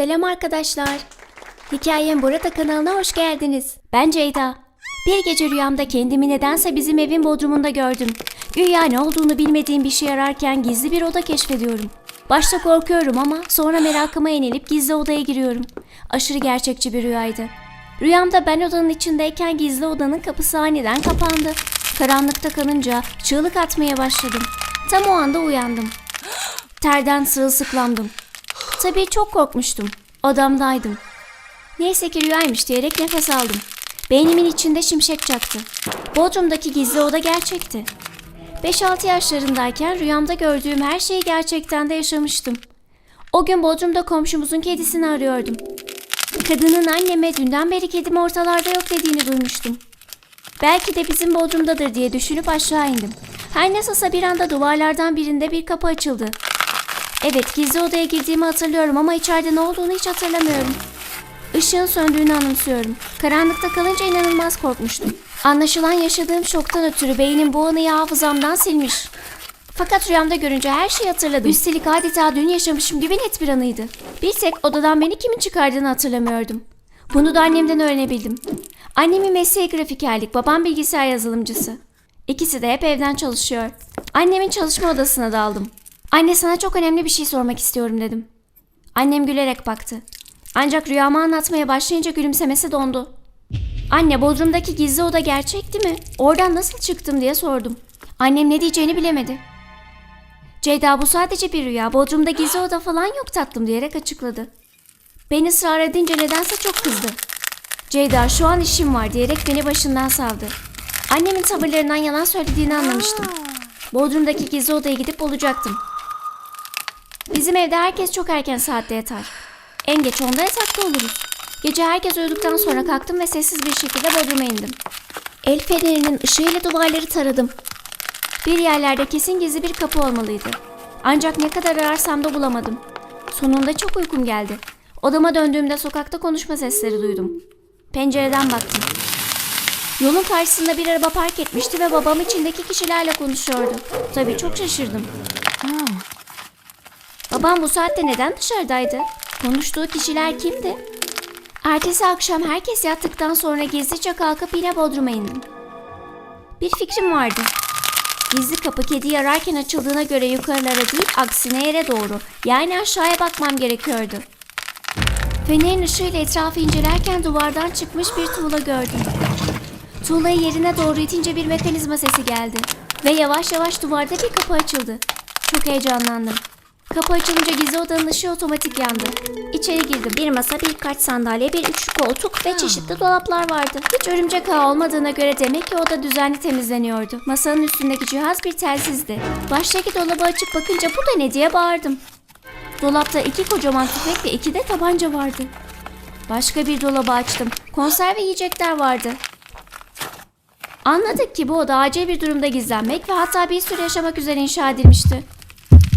Selam arkadaşlar. Hikayem burada kanalına hoş geldiniz. Ben Ceyda. Bir gece rüyamda kendimi nedense bizim evin bodrumunda gördüm. Güya ne olduğunu bilmediğim bir şey ararken gizli bir oda keşfediyorum. Başta korkuyorum ama sonra merakıma yenilip gizli odaya giriyorum. Aşırı gerçekçi bir rüyaydı. Rüyamda ben odanın içindeyken gizli odanın kapısı aniden kapandı. Karanlıkta kalınca çığlık atmaya başladım. Tam o anda uyandım. Terden sırılsıklandım. Tabii çok korkmuştum. Odamdaydım. Neyse ki rüyaymış diyerek nefes aldım. Beynimin içinde şimşek çaktı. Bodrum'daki gizli oda gerçekti. 5-6 yaşlarındayken rüyamda gördüğüm her şeyi gerçekten de yaşamıştım. O gün Bodrum'da komşumuzun kedisini arıyordum. Kadının anneme dünden beri kedim ortalarda yok dediğini duymuştum. Belki de bizim Bodrum'dadır diye düşünüp aşağı indim. Her nasılsa bir anda duvarlardan birinde bir kapı açıldı. Evet gizli odaya girdiğimi hatırlıyorum ama içeride ne olduğunu hiç hatırlamıyorum. Işığın söndüğünü anımsıyorum. Karanlıkta kalınca inanılmaz korkmuştum. Anlaşılan yaşadığım şoktan ötürü beynim bu anıyı hafızamdan silmiş. Fakat rüyamda görünce her şeyi hatırladım. Üstelik adeta dün yaşamışım gibi net bir anıydı. Bir tek odadan beni kimin çıkardığını hatırlamıyordum. Bunu da annemden öğrenebildim. Annemin mesleği grafikerlik, babam bilgisayar yazılımcısı. İkisi de hep evden çalışıyor. Annemin çalışma odasına daldım. Anne sana çok önemli bir şey sormak istiyorum dedim. Annem gülerek baktı. Ancak rüyamı anlatmaya başlayınca gülümsemesi dondu. Anne Bodrum'daki gizli oda gerçekti mi? Oradan nasıl çıktım diye sordum. Annem ne diyeceğini bilemedi. Ceyda bu sadece bir rüya. Bodrum'da gizli oda falan yok tatlım diyerek açıkladı. Ben ısrar edince nedense çok kızdı. Ceyda şu an işim var diyerek beni başından saldı. Annemin tavırlarından yalan söylediğini anlamıştım. Bodrum'daki gizli odaya gidip bulacaktım. Bizim evde herkes çok erken saatte yatar. En geç onda yatakta oluruz. Gece herkes uyuduktan sonra kalktım ve sessiz bir şekilde bodruma indim. El fenerinin ışığıyla duvarları taradım. Bir yerlerde kesin gizli bir kapı olmalıydı. Ancak ne kadar ararsam da bulamadım. Sonunda çok uykum geldi. Odama döndüğümde sokakta konuşma sesleri duydum. Pencereden baktım. Yolun karşısında bir araba park etmişti ve babam içindeki kişilerle konuşuyordu. Tabii çok şaşırdım. Babam bu saatte neden dışarıdaydı? Konuştuğu kişiler kimdi? Ertesi akşam herkes yattıktan sonra gizlice kalkıp yine Bodrum'a indim. Bir fikrim vardı. Gizli kapı kediyi ararken açıldığına göre yukarılara değil aksine yere doğru yani aşağıya bakmam gerekiyordu. Fenerin ışığıyla etrafı incelerken duvardan çıkmış bir tuğla gördüm. Tuğlayı yerine doğru itince bir mekanizma sesi geldi. Ve yavaş yavaş duvarda bir kapı açıldı. Çok heyecanlandım. Kapı açılınca gizli odanın ışığı otomatik yandı. İçeri girdim. Bir masa, birkaç sandalye, bir üçlü koltuk ve çeşitli dolaplar vardı. Hiç örümcek ağı olmadığına göre demek ki oda düzenli temizleniyordu. Masanın üstündeki cihaz bir telsizdi. Baştaki dolabı açıp bakınca bu da ne diye bağırdım. Dolapta iki kocaman tüfek ve iki de tabanca vardı. Başka bir dolabı açtım. Konserve yiyecekler vardı. Anladık ki bu oda acil bir durumda gizlenmek ve hatta bir süre yaşamak üzere inşa edilmişti.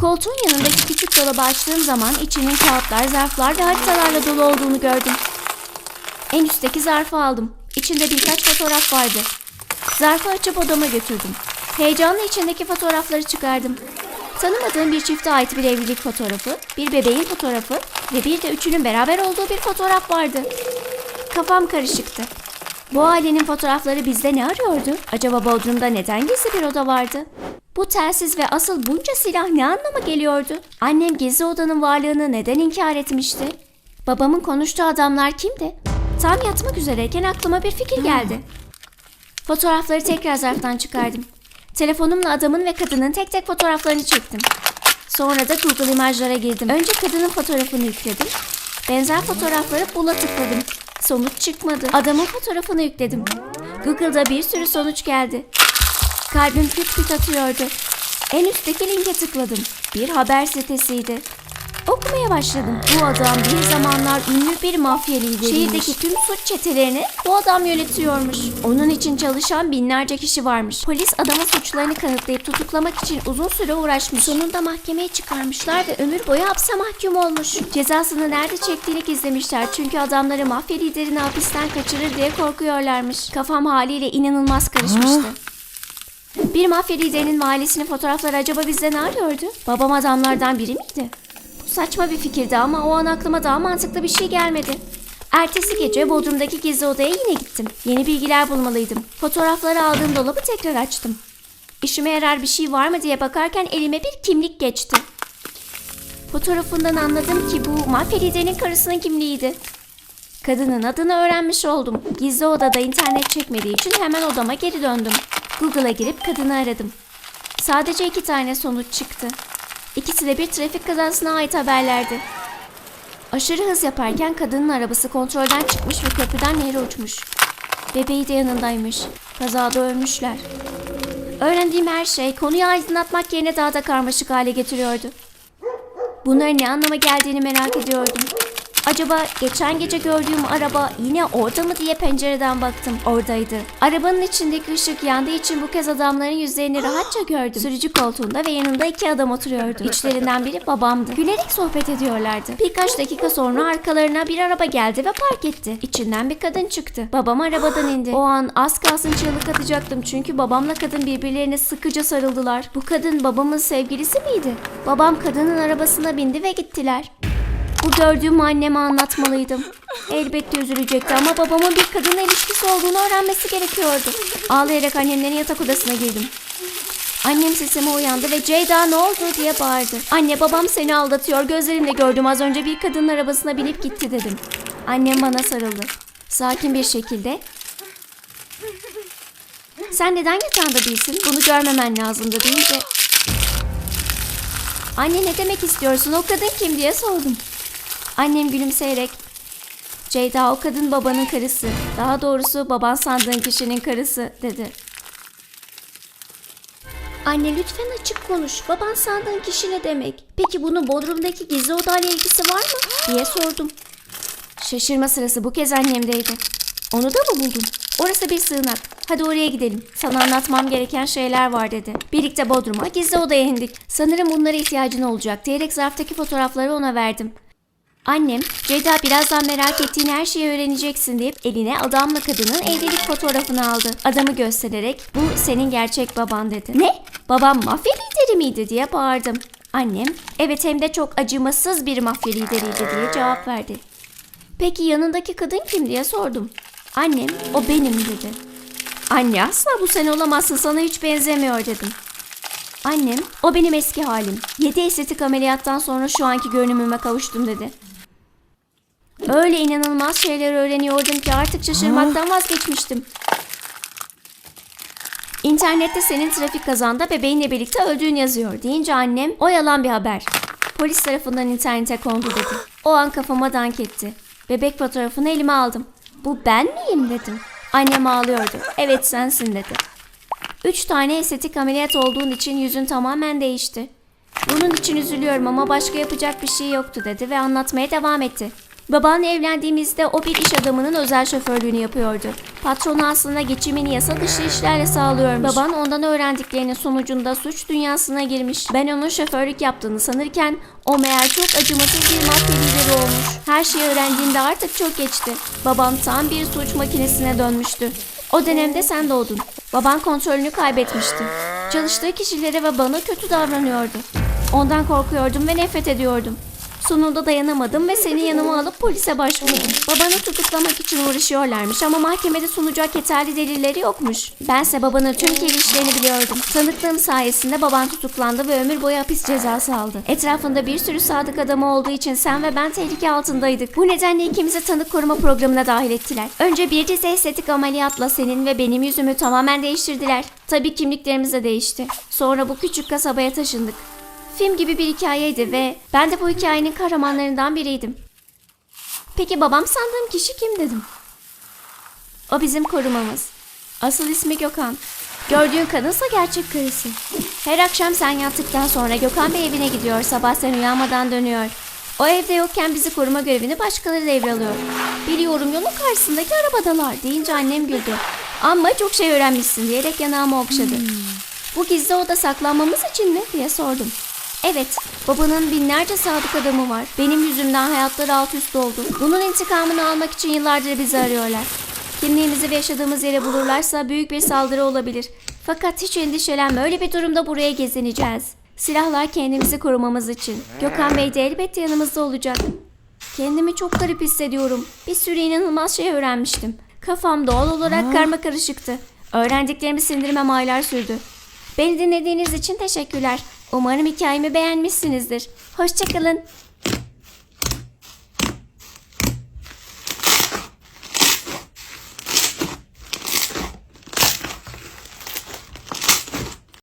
Koltuğun yanındaki küçük dolabı açtığım zaman içinin kağıtlar, zarflar ve haritalarla dolu olduğunu gördüm. En üstteki zarfı aldım. İçinde birkaç fotoğraf vardı. Zarfı açıp odama götürdüm. Heyecanla içindeki fotoğrafları çıkardım. Tanımadığım bir çifte ait bir evlilik fotoğrafı, bir bebeğin fotoğrafı ve bir de üçünün beraber olduğu bir fotoğraf vardı. Kafam karışıktı. Bu ailenin fotoğrafları bizde ne arıyordu? Acaba Bodrum'da neden gizli bir oda vardı? Bu telsiz ve asıl bunca silah ne anlama geliyordu? Annem gizli odanın varlığını neden inkar etmişti? Babamın konuştuğu adamlar kimdi? Tam yatmak üzereyken aklıma bir fikir geldi. Fotoğrafları tekrar zarftan çıkardım. Telefonumla adamın ve kadının tek tek fotoğraflarını çektim. Sonra da Google imajlara girdim. Önce kadının fotoğrafını yükledim. Benzer fotoğrafları bula tıkladım. Sonuç çıkmadı. Adamın fotoğrafını yükledim. Google'da bir sürü sonuç geldi. Kalbim küt küt atıyordu. En üstteki linke tıkladım. Bir haber sitesiydi. Okumaya başladım. Bu adam bir zamanlar ünlü bir mafya lideriymiş. Şehirdeki tüm suç çetelerini bu adam yönetiyormuş. Onun için çalışan binlerce kişi varmış. Polis adamın suçlarını kanıtlayıp tutuklamak için uzun süre uğraşmış. Sonunda mahkemeye çıkarmışlar ve ömür boyu hapse mahkum olmuş. Cezasını nerede çektiğini gizlemişler. Çünkü adamları mafya liderini hapisten kaçırır diye korkuyorlarmış. Kafam haliyle inanılmaz karışmıştı. Bir mafya liderinin ve ailesinin fotoğrafları acaba bizde ne arıyordu? Babam adamlardan biri miydi? Bu Saçma bir fikirdi ama o an aklıma daha mantıklı bir şey gelmedi. Ertesi gece Bodrum'daki gizli odaya yine gittim. Yeni bilgiler bulmalıydım. Fotoğrafları aldığım dolabı tekrar açtım. İşime yarar bir şey var mı diye bakarken elime bir kimlik geçti. Fotoğrafından anladım ki bu mafya liderinin karısının kimliğiydi. Kadının adını öğrenmiş oldum. Gizli odada internet çekmediği için hemen odama geri döndüm. Google'a girip kadını aradım. Sadece iki tane sonuç çıktı. İkisi de bir trafik kazasına ait haberlerdi. Aşırı hız yaparken kadının arabası kontrolden çıkmış ve köprüden nehre uçmuş. Bebeği de yanındaymış. Kazada ölmüşler. Öğrendiğim her şey konuyu aydınlatmak yerine daha da karmaşık hale getiriyordu. Bunların ne anlama geldiğini merak ediyordum. Acaba geçen gece gördüğüm araba yine orada mı diye pencereden baktım. Oradaydı. Arabanın içindeki ışık yandığı için bu kez adamların yüzlerini rahatça gördüm. Sürücü koltuğunda ve yanında iki adam oturuyordu. İçlerinden biri babamdı. Gülerek sohbet ediyorlardı. Birkaç dakika sonra arkalarına bir araba geldi ve park etti. İçinden bir kadın çıktı. Babam arabadan indi. O an az kalsın çığlık atacaktım çünkü babamla kadın birbirlerine sıkıca sarıldılar. Bu kadın babamın sevgilisi miydi? Babam kadının arabasına bindi ve gittiler. Bu gördüğümü anneme anlatmalıydım. Elbette üzülecekti ama babamın bir kadınla ilişkisi olduğunu öğrenmesi gerekiyordu. Ağlayarak annemlerin yatak odasına girdim. Annem sesime uyandı ve Ceyda ne oldu diye bağırdı. Anne babam seni aldatıyor gözlerimle gördüm az önce bir kadının arabasına binip gitti dedim. Annem bana sarıldı. Sakin bir şekilde sen neden yatağında değilsin? Bunu görmemen lazımdı deyince Anne ne demek istiyorsun? O kadın kim diye sordum. Annem gülümseyerek Ceyda o kadın babanın karısı. Daha doğrusu baban sandığın kişinin karısı dedi. Anne lütfen açık konuş. Baban sandığın kişi ne demek? Peki bunun Bodrum'daki gizli odayla ilgisi var mı? diye sordum. Şaşırma sırası bu kez annemdeydi. Onu da mı buldun? Orası bir sığınak. Hadi oraya gidelim. Sana anlatmam gereken şeyler var dedi. Birlikte Bodrum'a gizli odaya indik. Sanırım bunlara ihtiyacın olacak diyerek zarftaki fotoğrafları ona verdim. Annem, Ceyda birazdan merak ettiğin her şeyi öğreneceksin deyip eline adamla kadının evlilik fotoğrafını aldı. Adamı göstererek bu senin gerçek baban dedi. Ne? Babam mafya lideri miydi diye bağırdım. Annem, evet hem de çok acımasız bir mafya lideriydi diye cevap verdi. Peki yanındaki kadın kim diye sordum. Annem, o benim dedi. Anne asla bu sen olamazsın sana hiç benzemiyor dedim. Annem, o benim eski halim. 7 estetik ameliyattan sonra şu anki görünümüme kavuştum dedi. Öyle inanılmaz şeyler öğreniyordum ki artık şaşırmaktan vazgeçmiştim. İnternette senin trafik kazanda bebeğinle birlikte öldüğün yazıyor deyince annem o yalan bir haber. Polis tarafından internete kondu dedi. O an kafama dank etti. Bebek fotoğrafını elime aldım. Bu ben miyim dedim. Annem ağlıyordu. Evet sensin dedi. Üç tane estetik ameliyat olduğun için yüzün tamamen değişti. Bunun için üzülüyorum ama başka yapacak bir şey yoktu dedi ve anlatmaya devam etti. Babanla evlendiğimizde o bir iş adamının özel şoförlüğünü yapıyordu. Patronu aslında geçimini yasa dışı işlerle sağlıyormuş. Baban ondan öğrendiklerinin sonucunda suç dünyasına girmiş. Ben onun şoförlük yaptığını sanırken o meğer çok acımasız bir mafya lideri olmuş. Her şeyi öğrendiğimde artık çok geçti. Babam tam bir suç makinesine dönmüştü. O dönemde sen doğdun. Baban kontrolünü kaybetmişti. Çalıştığı kişilere ve bana kötü davranıyordu. Ondan korkuyordum ve nefret ediyordum. Sonunda dayanamadım ve seni yanıma alıp polise başvurdum. Babanı tutuklamak için uğraşıyorlarmış ama mahkemede sunacak yeterli delilleri yokmuş. Bense babanın tüm kirli işlerini biliyordum. Tanıklığım sayesinde baban tutuklandı ve ömür boyu hapis cezası aldı. Etrafında bir sürü sadık adamı olduğu için sen ve ben tehlike altındaydık. Bu nedenle ikimizi tanık koruma programına dahil ettiler. Önce bir dizi estetik ameliyatla senin ve benim yüzümü tamamen değiştirdiler. Tabii kimliklerimiz de değişti. Sonra bu küçük kasabaya taşındık. Film gibi bir hikayeydi ve ben de bu hikayenin kahramanlarından biriydim. Peki babam sandığım kişi kim dedim. O bizim korumamız. Asıl ismi Gökhan. Gördüğün kadınsa gerçek karısı. Her akşam sen yattıktan sonra Gökhan Bey evine gidiyor. Sabah sen uyanmadan dönüyor. O evde yokken bizi koruma görevini başkaları devralıyor. Biliyorum yolun karşısındaki arabadalar deyince annem güldü. Ama çok şey öğrenmişsin diyerek yanağımı okşadı. Bu gizli oda saklanmamız için mi diye sordum. Evet, babanın binlerce sadık adamı var. Benim yüzümden hayatları alt üst oldu. Bunun intikamını almak için yıllardır bizi arıyorlar. Kimliğimizi ve yaşadığımız yere bulurlarsa büyük bir saldırı olabilir. Fakat hiç endişelenme öyle bir durumda buraya gezineceğiz. Silahlar kendimizi korumamız için. Gökhan Bey de elbette yanımızda olacak. Kendimi çok garip hissediyorum. Bir sürü inanılmaz şey öğrenmiştim. Kafam doğal olarak karma karışıktı. Öğrendiklerimi sindirmem aylar sürdü. Beni dinlediğiniz için teşekkürler. Umarım hikayemi beğenmişsinizdir. Hoşçakalın.